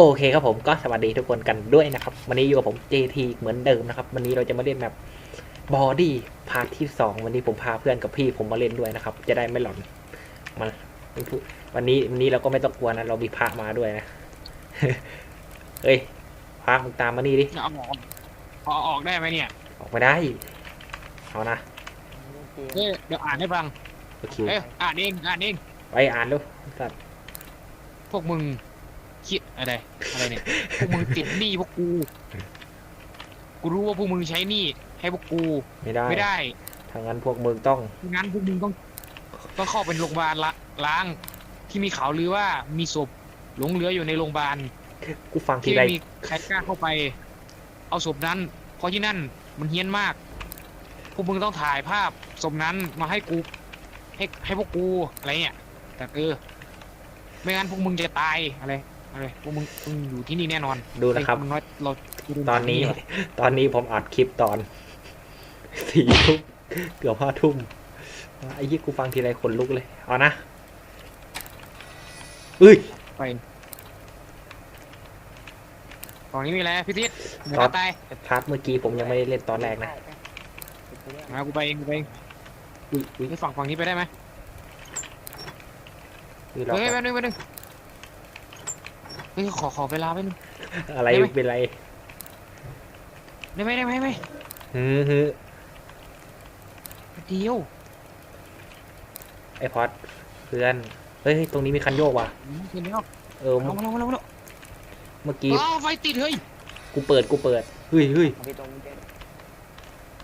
โอเคครับผมก็สวัสดีทุกคนกันด้วยนะครับ วันนี้อยู่กับผม JT เหมือนเดิมนะครับ วันนี้เราจะมาเล่นแบบบอดี้พาร์ทที่สองวันนี้ผมพาเพื่อนกับพี่ผมมาเล่นด้วยนะครับ จะได้ไม่หลอนมันวันนี้วันนี้เราก็ไม่ต้องกลัวนะ เรามีพระมาด้วยนะเอ้ยพระมึงตามมานี่ดิเอาออกเอาออกได้ไหมเนี่ย ออกมาได้เอานะเอ้ยเดี๋ยวอ่านให้ฟังโอเคเอ้ยอ่านเองอ่านเองไปอ่านดูสัตว์พวกมึงคิด อะไร อะไรเนี่ย พวกมึงติดหนี้พวกกู กูรู้ว่าพวกมึงใช้หนี้ให้พวกกู ไม่ได้ไม่ได้ทางนั้นพวกมึงต้องงั้นพวกมึงต้องต้องเข้าเป็นโรงพยาบาลละล้าง ที่มีข่าวลือว่ามีศพหลงเหลืออยู่ในโรงพยาบาลกูฟังทีที่ไรไม่มีใครกล้าเข้าไป เอาศพนั้น เพราะที่นั่นมันเฮี้ยนมาก พวกมึงต้องถ่ายภาพศพนั้นมาให้กู ให้ให้พวกกูอะไรเนี่ยแต่เออ ไม่งั้นพวกมึงจะตายอะไร อะไรพวกมึงมึงอยู่ที่นี่แน่นอนดูนะครับ เฮ้ยมึงน้อยเราตอนนี้ ตอนนี้ผมอัดคลิปตอน สี่ทุ่มเกือบห้าทุ่มไอ้ยี่กูฟังทีไรขนลุกเลย เอานะเอ้ย ไปตอนนี้มีอะไรพี่ทิศมึงครับจะตายพาร์ทเมื่อกี้ผมยังไม่ได้เล่นตอนแรกนะมากูไปเองกูไปเองอุ้ยอุ้ยไปฝั่งฝั่งนี้ไปได้ไหมอุ้ยเราเฮ้ยแป๊บนึงแป๊บนึงเฮ้ยขอขอเวลาไปบนึงอะไรได้ไหม เป็นไรได้ไหมได้ไหมได้ไหมฮือฮือเดียวไอพอดเพื่อนเฮ้ยตรงนี้มีคันโยกว่ะอืมเห็นแล้วเออเอามาแล้วมาแล้วมาแล้วเมื่อกี้อ้าวไฟติดเฮ้ยกูเปิดกูเปิดเฮ้ยเฮ้ย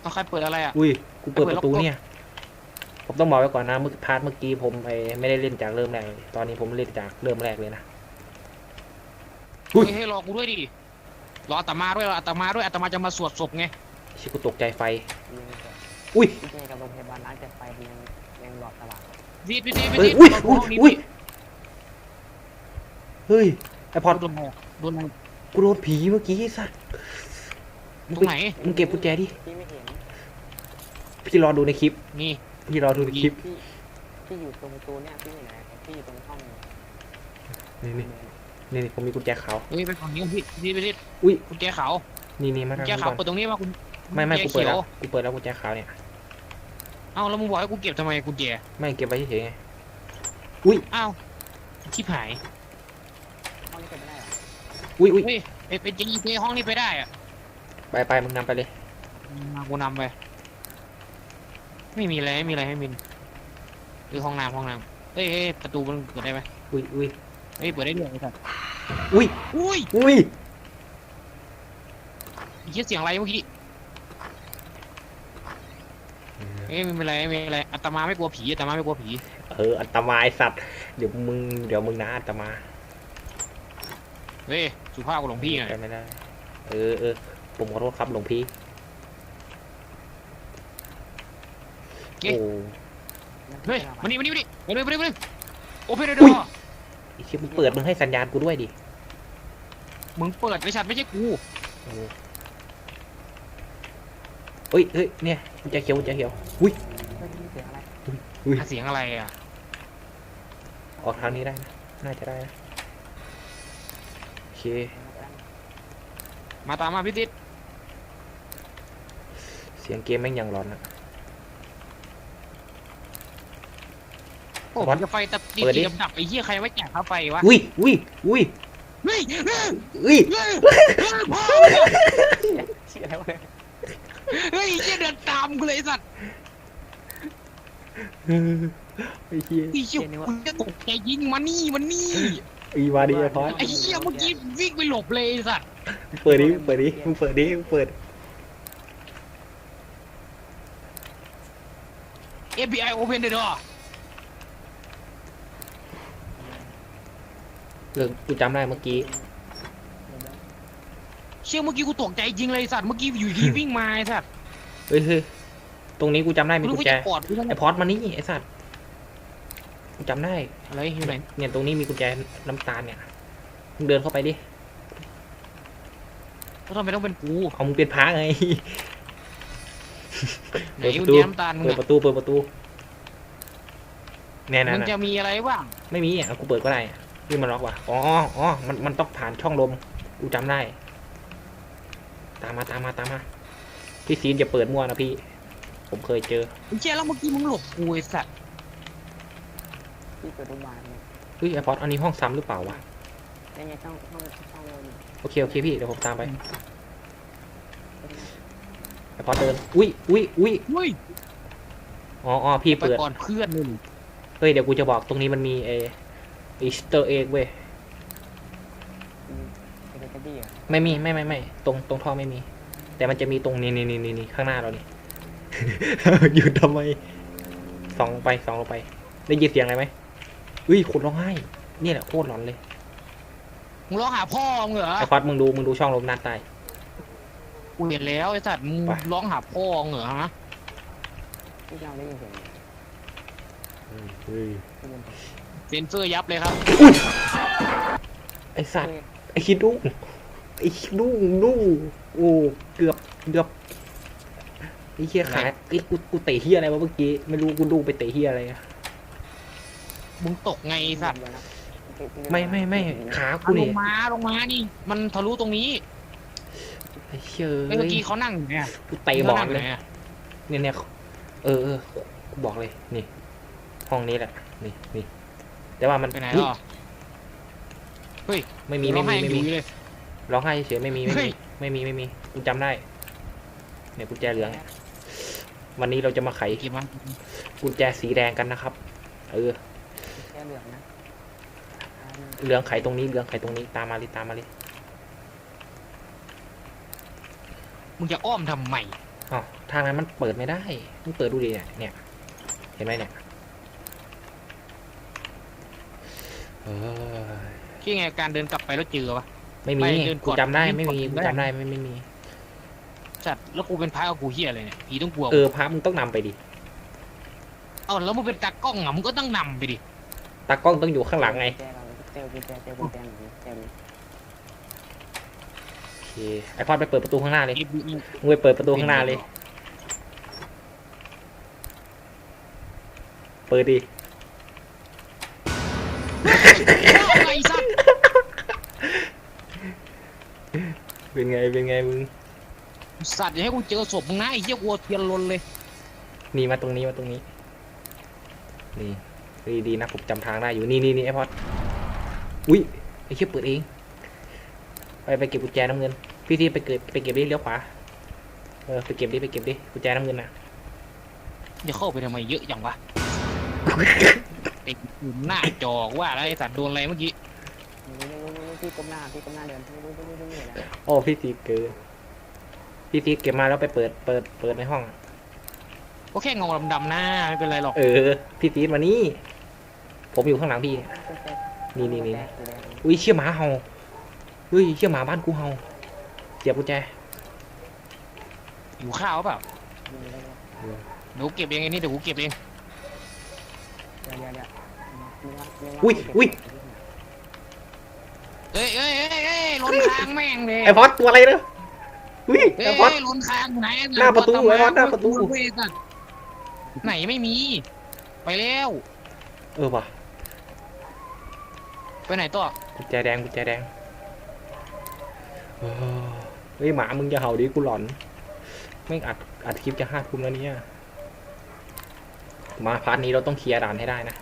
เอาใครเปิดอะไรอะ อุ้ยกูเปิดเปิปดระตูล็อกเนี่ยผมต้องบอกไว้ก่อนนะเมื่อพาร์ทเมื่อกี้ผมไอไม่ได้เล่นจากเริ่มแรกเลยตอนนี้ผมเล่นจากเริ่มแรกเลยนะ อุ้ยเฮ้ยให้รอกูด้วยดิรออาตมาด้วยรออาตมาด้วยอาตมาจะมาสวดศพไงชิกูตกใจไฟ อุ้ยพี่เจกับโรงพยาบาลร้านจัดไฟยังยังหลอดตลาดพี่พี่พี่เฮ้ยพี่อุ้ยรอกูอุ้ยห้องนี้อุ้ยเฮ้ยไอพอดโดนอะไรอะโดนอะไรกูโดนผีเมื่อกี้ไอ้สัสมึงตรงไปไหนมึงเก็บกุญแจดิพี่ไม่เห็นพี่รอดูในคลิป นี่พี่รอดูในคลิปพี่พี่อยู่ตรงประตูเนี่ยพี่อยู่ไหนพี่อยู่ตรงห้องนี่นี่ นี่นี่ผมมีกุญแจขาวเฮ้ยไปฝั่งนี้พี่พี่พี่พี่อุ้ยกุญแจขาวนี่นี่มากุญทางแจนี้ขาวก่อนเปิดตรงนี้มาคุณไม่ไม่กุกูญแจเปิดเขียแล้ววกูเปิดแล้วกุญแจขาวเนี่ยเอ้าแล้วมึงบอกให้กูเก็บทำไมกุญแจไม่เก็บไว้เฉยๆไงอ้าวชิบหายห้องนี้เปิดไม่ได้หรออุ้ยอุ้ยเฮ้ยไปไปจริงไปห้องนี้ไปได้อะไปไปมึงนำไปเลยมากูนำไป ไม่มีอะไรไม่มีอะไรให้มินหรือห้องน้ำห้องน้ำเฮ้ยเฮ้ยประตูมันเปิดได้ไหมอุ้ยอุ้ย เฮ้ยเปิดได้ด้วยไอ้สัสอุ้ยอุ้ยอุ้ยเฮียเสียงอะไรเมื่อกี้เอ้ยไม่เป็นไรไม่เป็นไรอาตมาไม่กลัวผีอาตมาไม่กลัวผีเอออัตมาไอสัตว์เดี๋ยวมึงเดี๋ยวมึงนะอัตมาเฮ้ยสุภาพกับหลวงพี่หน่อยไปไม่ได้เออเออผมขอโทษครับหลวงพี่โอ้เฮ้ยมานี่มานี่มานี่มาเลยมาเลยมาเลยโอเพนเดอุ้อยร์ไอ้เชี่ยมึงเปิดมึงให้สัญญาณกูด้วยดิมึงเปิดไอ้สัตว์ไม่ใช่กูเออเฮ้ยเฮ้ยเนี่ยกุญแจเขียวกุญแจเขียวอุ้ยเฮ้ยนี่เสียงอะไรอุ้ยเสียงอะไรอะออกทางนี้ได้นะน่าจะได้นะโอเคมาตามมาพี่ติ๊ดเสียงเกมแม่งยังร้อนอะ อ้วัดจะไฟตัดเปิดดิ ดีดับไอ้เหี้ยใครไม่แจกค่าไฟวะอุ้ยอุ้ยอุ้ยเฮ้ยเฮ้ยอุ้ยเฮ้ยเฮ้ยพ่อมึงอะเสียงอะไรวะเนี่ยเฮ้ยไอ้เหี้ยเดินตามกูเลยไอ้สัตว์ไอ้เหี้ยไอ้เหี้ยมึงจะตกใจยิงมานี่มานี่อีมาดิไอ้พอดไอ้เหี้ยเมื่อกี้วิ่งไปหลบเลยไอ้สัตว์มึงเปิดดิมึงเปิดดิมึงเปิดดิมึงเปิด FBI open the door เรื่องกูจำได้เมื่อกี้ เชี่ยเมื่อกี้กูตกใจจริงเลยไอ้สัตว์เมื่อกี้อยู่ดีวิ่งมาไอ้สัตว์เฮ้ยเฮ้ยตรงนี้กูจำได้กูมีรู้กุญว่าแจจะกอดกูทำไมไอ้พอดมานี่ไอ้สัตว์กูจำได้อะไรอยู่ไหนเนี่ยตรงนี้มีกุญแจน้ำตาลเนี่ยมึงเดินเข้าไปดิแล้วทำไมต้องเป็นกูเอามึงเป็นพระไง ไหนเปิดปกุญระตู แจน้ำตาลมึงเปิดอะประตูเปิดประตูแน่นะมึงจะมีอะไรบ้างไม่มีอะกูเปิดก็ได้อะ นี่มันล็อกว่ะ อ๋ออ๋อมัน มันต้องผ่านช่องลม กูจำได้ ตามมา ตามมา ตามมาพี่ซีนอย่าเปิดมั่วนะพี่ ผมเคยเจอไอ้เชี่ยแล้วเมื่อกี้มึงหลบกูไอ้สัตว์พี่เปิดรูปบานเนี่ยเฮ้ยไอพอดอันนี้ห้องซ้ำหรือเปล่าวะได้ไงช่องห้องช่องเลยโอเค โอเคพี่ เดี๋ยวผมตามไปไอพอดเดิน อุ้ยอุ้ยอุ้ยเฮ้ยอ๋ออ๋อพี่ไปเปิดก่อนเพื่อนเลยเฮ้ย เดี๋ยวกูจะบอกตรงนี้มันมีเอ อีสเตอร์เอ็กเว้ยเป็นกระบี่อะไม่มีไม่ไม่ไม่ตรงตรงท่อไม่มี แต่มันจะมีตรงนี้นี่นี่นี่นี่ข้างหน้าเรานี่หยุดทำไมส่องลงไปส่องลงไป ได้ยินเสียงอะไรไหมอุ้ยคนร้องไห้นี่แหละโคตรหลอนเลยมึงร้องหาพ่อมึงเหรอไอพอดมึงดูมึงดูช่องลมด้านใต้กูเห็นแล้วไอ้สัตว์มึงไป ร้องหาพ่อมึงเหรอฮะที่เราได้ยินเสียงเฮ้ยได้ยินเสียง เซนเซอร์ยับเลยครับ ไอสัตว์ไอคิดดุ้งไอคิดดุ้งดุ้งโอ้เกือบเกือบไอเฮียขาไอกูกูเตะเฮียอะไรวะเมื่อกี้ไม่รู้กูดุ้งไปเตะเฮียอะไรอะมึงตกไงไอ้สัตว์ไม่ไม่ไม่ขากูลนี่งมาลงมานี่มันทะลุตรงนี้ไอเชี่ยเมื่อกี้เขานั่งอยู่เนี่ยกูเตะบอลเลยขานั่งไหนะเนี่ยเนี่ยเออเออกูบอกเลยนี่ ห้องนี้แหละนี่นี่ แต่ว่ามันไปไหนเฮ้ยหรอไม่มีร้ไม่องมีไห้ไม่อยู่มีเลยร้องไห้เฉยๆไม่มีไม่เฮ้มียไม่มีไม่มีกูจำได้เนี่ยกุญแจเหลืองวันนี้เราจะมาไขเก็บมากุญแจสีแดงกันนะครับ เออแค่เหลืองนะเหลืองไขตรงนี้เหลืองไขตรงนี้ตามมาเลยตามมาเลยมึงจะอ้อมทำไมอ๋อทางนั้นมันเปิดไม่ได้มึงเปิดดูดิเนี่ย เนี่ย เห็นไหมเนี่ย เออที่ไงการเดินกลับไปแล้วเจอปะ ไม่มีไปเดินก่กูอนจำได้วิ่งไม่มีก่อนกูได้จำได้ไม่ไม่มีสัตว์แล้วกูเป็นพระกับกูเฮียอะไรเนี่ยผีต้องกลัวเออพระมึงต้องนำไปดิเอ้าแล้วมึงเป็นตากล้องอะมึงก็ต้องนำไปดิตากล้องต้องอยู่ข้างหลังไงเจอเราเจอกุญแจเจอกุญแจหนูเจอโอเคไอพอดไปเปิดประตูข้างหน้าเลยเอฟบีมึงไปเปิดประตูข้างหน้าเลย เปิดดิ ไอ้สัตว์ เป็น ไงเป็นไงมึงสัตว์อย่าให้กูเจอศพมึงนะไอ้เหี้ยกลัวเทียนลนเลยนี่มาตรงนี้มาตรงนี้ นี่ดีดีนะผมจำทางได้อยู่นี่นี่นี่ไอพอดอุ้ยไอเชี่ยเปิดเองไปไปเก็บกุญแจน้ำเงิน พี่ที่ไปเก็บไปเก็บดิเลี้ยวขวาเออไปเก็บดิไปเก็บดิกุญแจน้ำเงินนะอย่าเข้าไปทำไมเยอะจังวะไอ้หน้าจอว่าแล้วไอ้สัตว์โดนอะไรเมื่อกี้ พี่ก้มหน้าพี่ก้มหน้าเดินไม่รู้ไม่รู้ไม่รู้นะโอ้พี่ซีเกินพี่ซีเก็บมาแล้วไปเปิดเปิดเปิดในห้องอะก็แค่เงาดำๆหน้าไม่เป็นไรหรอก เออ พี่ซีมานี่ ผมอยู่ข้างหลังพี่ นี่นี่นี่อุ้ยเชี่ยหมาเห่าเฮ้ยเชี่ยหมาบ้านกูเห่าเสียบกุญแจอยู่ข้าวเปล่าเดี๋ยวกูเก็บเองไอ้นี่เดี๋ยวกูเก็บเองเดี๋ยวเดี๋ยวเดี๋ยวอุ้ยอุ้ย เอ้ยเอ้ยเอ้ยเอ้ยล้นค้างแม่งเลยไอพอดตัวอะไรเนอะอุ้ยเอ้ไอยพอดล้นค้างไหนหน้าประตูไว้วะหน้าประตู เว้ยสัตว์ไหนไม่มี ไปแล้วเออว่ะไปไหนต่อกุญแจแดงกุญแจแดงเออเฮ้ยหมามึงจะเห่าดิกูหลอนไม่งอัดอัดคลิปจะห้าทุ่มแล้วเนี่ยมาพาร์ทนี้เราต้องเคลียร์ด่านให้ได้นะ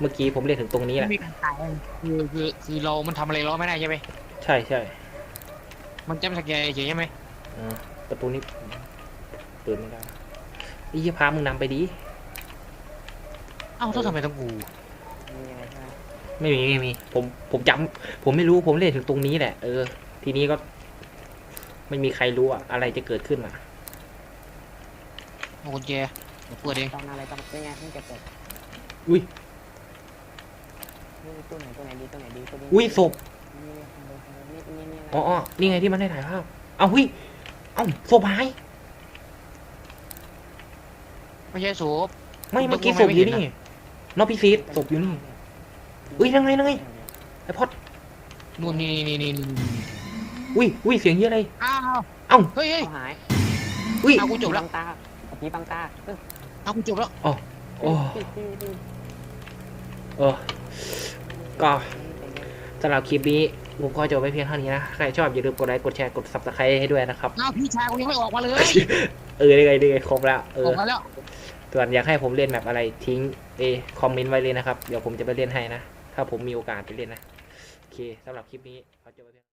เมื่อกี้ผมเรียกถึงตรงนี้แหละ ไม่มีการตายคือคือคือเรา มันทำอะไรเราไม่ได้ใช่ไหมใช่ใช่มันจะไม่สแกนเฉยใช่ไหมอ่าประตูนี้เปิดไม่ได้ไอ้เหี้ยพามึงนำไปดิ เอ้าแล้วทำไมต้องกูมีอะไรใช่ไหมไม่มีไม่มี ผมผมจำผมไม่รู้ผมเล่นถึงตรงนี้แหละ เออ ทีนี้ก็ ไม่มีใครรู้อะอะไรจะเกิดขึ้นอะเอากุญแจเดี๋ยวเปิดเองต้องอะไรต้องยังไงต้องเก็บเปิดอุ้ย นี่ตู้ไหนตู้ไหนดีตู้ไหนดีตู้นี้อุ้ยศพนี่นี่นี่นี่อ๋ออ๋อนี่ไงที่มันได้ถ่ายภาพเอาหุ้ยเอ้าศพหายไม่ใช่โซฟไม่ผมเมื่อกี้ไม่ศพอยู่เห็นนี่นอกพี่ซีดศพอยู่นี่อุ้ยนั่งไงนั่งไงไอพอดนู่นนี่นี่นี่นี่อุ้ยอุ้ยเสียงเยอะอะไรอ้าวเอ้าเฮ้ยเฮ้ยเขาหายอุ้ยเอากูจบแล้วบังตาผีบังตาเออเอากูจบแล้วโอ้พี่พี่พี่เออ ก็สำหรับคลิปนี้ผมก็จบไปเพียงเท่านี้นะ ใครชอบอย่าลืมกดไลค์ กดแชร์ กด subscribe ให้ด้วยนะครับ อ้าวพี่ชายกูยังไม่ออกมาเลย เออได้ไงได้ไงครบแล้ว เออออกมาแล้ว ส่วนอยากให้ผมเล่นแบบอะไรทิ้งเอคอมเมนต์ไว้เลยนะครับ เดี๋ยวผมจะไปเล่นให้นะ ถ้าผมมีโอกาสไปเล่นนะ โอเคสำหรับคลิปนี้ขอจบไปเพียง